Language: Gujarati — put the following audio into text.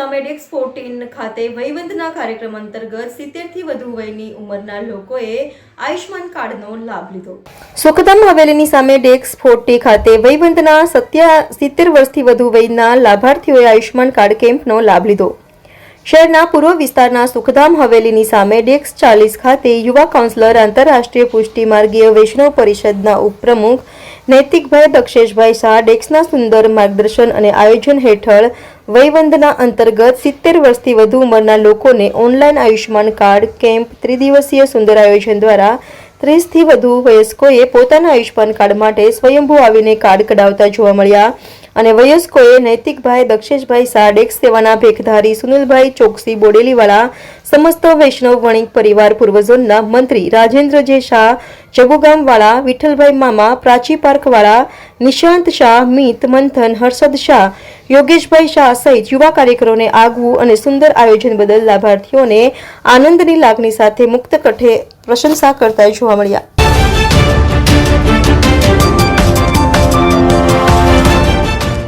ડેક્સ ફોર્ટીન ખાતે વયવંદના કાર્યક્રમ અંતર્ગત સિત્તેરથી વધુ વયની ઉંમરના લોકોએ આયુષ્માન કાર્ડનો લાભ લીધો. સુખધામ હવેલીની સામે ડેક્સ ફોર્ટી ખાતે વયવંદના સત્યા સિત્તેર વર્ષથી વધુ વયના લાભાર્થીઓએ આયુષ્માન કાર્ડ કેમ્પનો લાભ લીધો. શહેરના પૂર્વ વિસ્તારના સુખધામ હવેલીની સામે ડેક્સ ચાલીસ ખાતે યુવા કાઉન્સિલર આંતરરાષ્ટ્રીય પુષ્ટિ માર્ગીય વૈષ્ણવ પરિષદના ઉપપ્રમુખ નૈતિકભાઈ દક્ષેશભાઈ શાહ ડેક્સના સુંદર માર્ગદર્શન અને આયોજન હેઠળ વયવંદના અંતર્ગત સિત્તેર વર્ષથી વધુ ઉંમરના લોકોને ઓનલાઈન આયુષ્માન કાર્ડ, કેમ્પ, ત્રિદિવસીય સુંદર આયોજન દ્વારા ત્રીસથી વધુ વયસ્કોએ પોતાના આયુષ્માન કાર્ડ માટે સ્વયંભૂ આવીને કાર્ડ કઢાવતા જોવા મળ્યા. અને વયસ્કોએ નૈતિકભાઈ દક્ષેશભાઈ શાહ ડેક્સ સેવાના ભેખધારી સુનિલભાઈ ચોકસી બોડેલીવાળા સમસ્ત વૈષ્ણવ વણિક પરિવાર પૂર્વજોના મંત્રી રાજેન્દ્ર જે શાહ, જગુગામવાળા વિઠ્ઠલભાઈ મામા, પ્રાચી પાર્કવાળા નિશાંત શાહ, મિત, મંથન, હર્ષદ શાહ, યોગેશભાઈ શાહ સહિત યુવા કાર્યકરોને આગવું અને સુંદર આયોજન બદલ લાભાર્થીઓને આનંદની લાગણી સાથે મુક્ત કઠે પ્રશંસા કરતા જોવા મળ્યા.